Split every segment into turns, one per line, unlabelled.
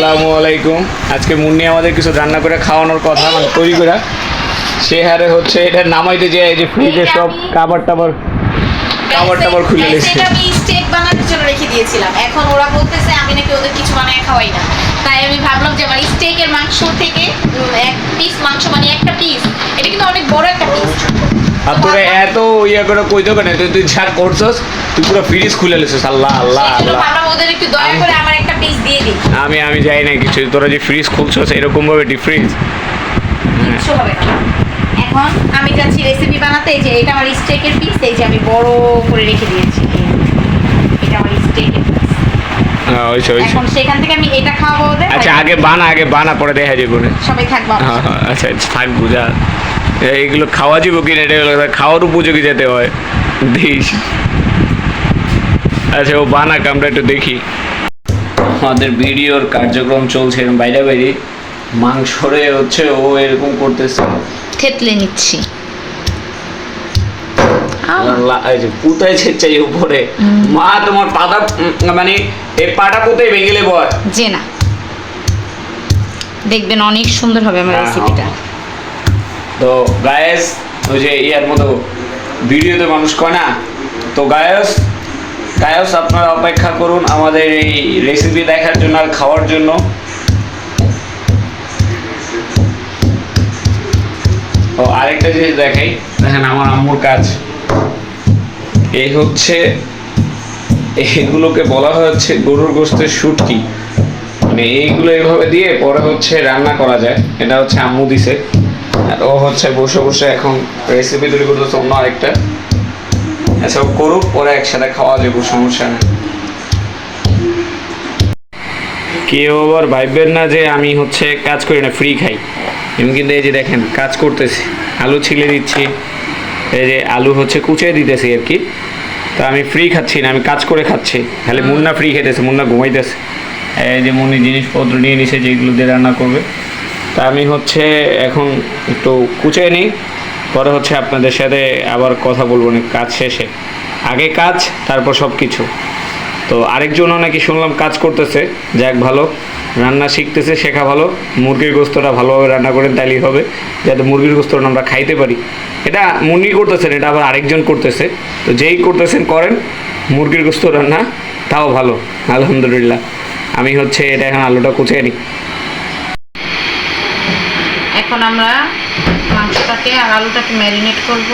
আসসালামু আলাইকুম। আজকে মুন্নি আমাদের কিছু রান্না করে খাওয়ানোর কথা মানে তৈরি করে। সে হারে হচ্ছে এটা নামাইতে যে এই যে ফ্রিজে সব কাবার টাবার কাবার টাবার খুলে
এটা আমি স্টেক বানানোর জন্য রেখে দিয়েছিলাম। এখন ওরা বলতেছে আমি নাকি ওদের কিছু বানায় খাওয়াই না। তাই আমি ভাবলাম যে আমার স্টেকের মাংস থেকে এক পিস মাংস মানে একটা পিস এটা কিন্তু অনেক বড় একটা পিস
আর তোরা এত ইয়ে করে কেন? তুই তুই যা করছস তুই পুরো ফ্রিজ খুলে লেছিস। আল্লাহ আল্লাহ আল্লাহ। আমি আমি যাই না কিছু। তোরা যে ফ্রিজ খুলছস এরকম ভাবে ডিপ ফ্রিজ
কিচ্ছু হবে না। এখন আমি যাচ্ছি রেসিপি বানাতে। যে এটা আমার স্টেকের পিস এই যে আমি বড় করে রেখে দিয়েছি। এটা আমার স্টেকের এখন সেখান থেকে আমি এটা খাওয়াবো
আচ্ছা আগে বানা আগে বানা পরে দেখা যাবে।
সবাই থাকব
আচ্ছা আচ্ছা, থাক বুঝা। এইগুলো খাওয়া যাব কিনা এটা খাওয়ার উপযোগী যেতে হয়। দিস। আচ্ছা ও বানাক আমরা একটু দেখি। আমাদের ভিডিওর কার্যক্রম চলছে বাইরে বাইরে। মাংসরে হচ্ছে ও এরকম করতেছে।
থেতলে নিচ্ছি।
পুতায় উপরে। মা তোমার পাতা মানে এই পাটা পুতাই ভেঙে বয়
যে না দেখবেন অনেক সুন্দর হবে আমার
হ্যাঁ,
রেসিপিটা
তো গায়েস ওই যে ইয়ার মতো ভিডিওতে মানুষ কয় না। তো গায়স গায়স আপনারা অপেক্ষা করুন আমাদের এই রেসিপি দেখার জন্য আর খাওয়ার জন্য। ও, আরেকটা জিনিস দেখাই, দেখেন আমার আম্মুর কাজ। এই হচ্ছে, এগুলোকে বলা হচ্ছে গরুর গোস্তের শুটকি। মানে এইগুলো এভাবে দিয়ে পরে হচ্ছে রান্না করা যায়। এটা হচ্ছে আম্মু দিছে। আর ও হচ্ছে বসে বসে এখন রেসিপি তৈরি করতেছে অন্য আরেকটা। এসব করুক, পরে একসাথে খাওয়া যাবে, সমস্যা নেই। কেউ আবার ভাববেন না যে আমি হচ্ছে কাজ করি না ফ্রি খাই। আমি কিন্তু এই যে দেখেন, কাজ করতেছি। আলু ছিলে দিচ্ছি, এই যে আলু হচ্ছে কুচিয়ে দিতেছি আর কি। তা আমি ফ্রি খাচ্ছি না, আমি কাজ করে খাচ্ছি। তাহলে মুন্না ফ্রি খেতেছে মুন্না ঘুমাইতেছে। এই যে মুন্নি জিনিসপত্র নিয়ে নিছে, যেগুলো দিয়ে রান্না করবে। তা আমি হচ্ছে এখন একটু কুচিয়ে নিই। পরে হচ্ছে আপনাদের সাথে আবার কথা বলব না, কাজ শেষে। আগে কাজ, তারপর সব কিছু তো আরেকজনও নাকি শুনলাম কাজ করতেছে, যাক ভালো। রান্না শিখতেছে, শেখা ভালো। মুরগির গোস্তটা ভালোভাবে রান্না করেন, তাইলেই হবে, যাতে মুরগির গোস্তটা আমরা খাইতে পারি। এটা মুরগি করতেছেন, এটা আবার আরেকজন করতেছে। তো যেই করতেছেন, করেন। মুরগির গোস্ত রান্না, তাও ভালো। আলহামদুলিল্লাহ। আমি হচ্ছে এটা এখন আলুটা কুচিয়ে নিই।
এখন আমরা মাংসটাকে আর আলুটাকে ম্যারিনেট করব।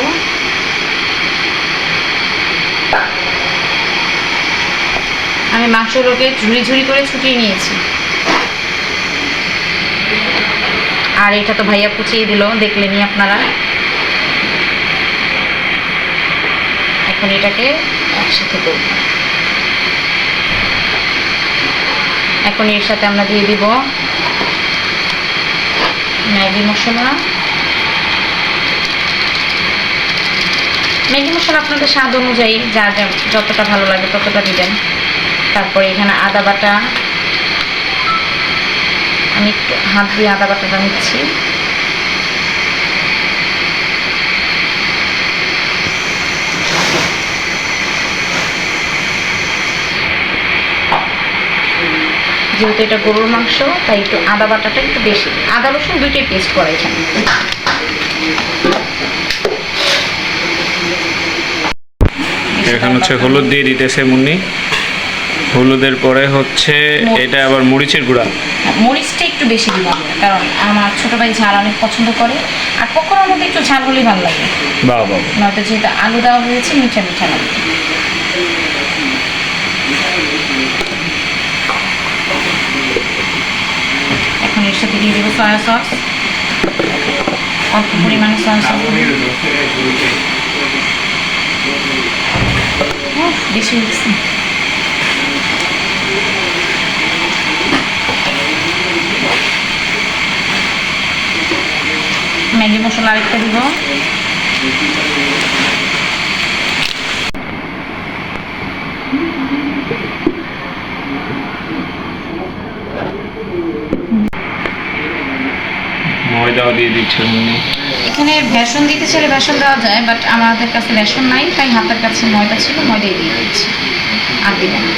আমি মাংসগুলোকে ঝুড়ি ঝুড়ি করে ছুটিয়ে নিয়েছি। আর এটা তো ভাইয়া কুচিয়ে দিল দেখলেনি আপনারা। এখন এটাকে একসাথে করব। এখন এর সাথে আমরা দিয়ে দিব ম্যাগি মশলা। ম্যাগি মশলা আপনাদের স্বাদ অনুযায়ী যা যা যতটা ভালো লাগে ততটা দিবেন। তারপরে এখানে আদা বাটা। আমি হাত দিয়ে আদা বাটাটা নিচ্ছি। যেহেতু এটা গরুর মাংস তাই একটু আদা বাটাটা একটু বেশি। আদা রসুন দুইটাই পেস্ট করা এখানে।
এখন হচ্ছে হলুদ দিয়ে দিতেছে মুন্নি। হলুদের পরে হচ্ছে এটা আবার মরিচের গুঁড়া।
মরিচটা একটু বেশি দিব কারণ আমার ছোট ভাই ঝাল অনেক পছন্দ করে আর পকোড়ার মধ্যে একটু ঝাল হলেই ভালো লাগে।
বাহ বাহ।
নয়তো যেহেতু আলু দেওয়া হয়েছে মিঠা মিঠা লাগে এখন এর সাথে দিয়ে দেবো সয়া সস অল্প পরিমাণে সয়া সস বেশি হয়েছে ম্যাগি মশলা আরেকটা দিব
ময়দাও দিয়ে দিচ্ছে উনি।
এখানে বেসন দিতে চাইলে বেসন দেওয়া যায় বাট আমাদের কাছে বেসন নাই, তাই হাতের কাছে ময়দা ছিল, ময়দাই দিয়ে দিচ্ছি। আর দিব না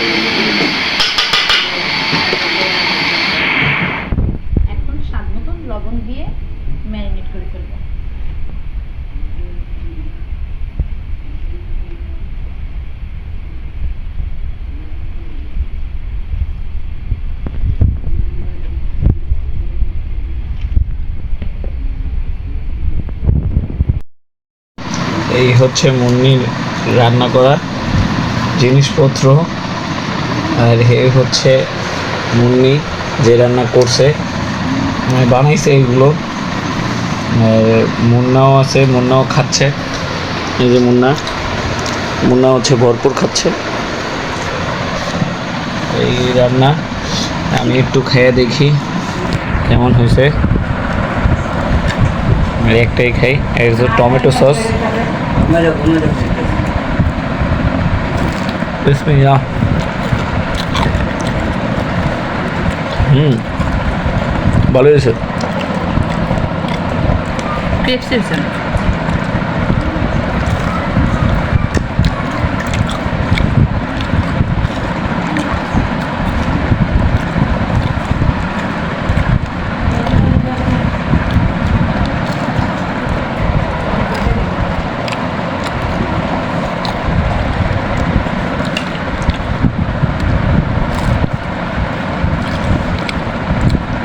এই হচ্ছে মুন্নির রান্না করা জিনিসপত্র। আর হে হচ্ছে মুন্নি যে রান্না করছে। মানে বানাইছে এইগুলো আর মুন্নাও আছে, মুন্নাও খাচ্ছে। এই যে মুন্না। মুন্না হচ্ছে ভরপুর খাচ্ছে। এই রান্না আমি একটু খেয়ে দেখি কেমন হয়েছে। একটাই খাই হচ্ছে টমেটো সস। বিসমিল্লাহ হুম। ভালো হয়েছে।
ক্রিপস দিয়েছে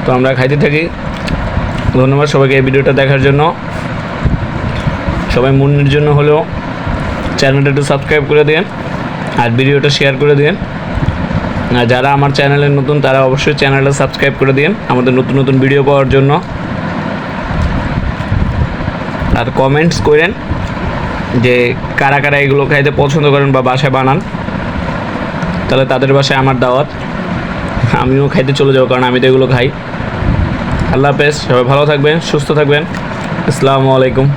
তো আমরা খাইতে থাকি। ধন্যবাদ সবাইকে এই ভিডিওটা দেখার জন্য। সবাই মুন্নির জন্য হলেও চ্যানেলটা একটু সাবস্ক্রাইব করে দিন আর ভিডিওটা শেয়ার করে দিন আর যারা আমার চ্যানেলে নতুন, তারা অবশ্যই চ্যানেলটা সাবস্ক্রাইব করে দিন আমাদের নতুন নতুন ভিডিও পাওয়ার জন্য। আর কমেন্টস করেন যে কারা কারা এগুলো খাইতে পছন্দ করেন বা বাসায় বানান, তাহলে তাদের বাসায় আমার দাওয়াত। আমিও খাইতে চলে যাব, কারণ আমি তো এগুলো খাই। আল্লাহ হাফেজ, সবাই ভালো থাকবেন, সুস্থ থাকবেন। আসসালামু আলাইকুম।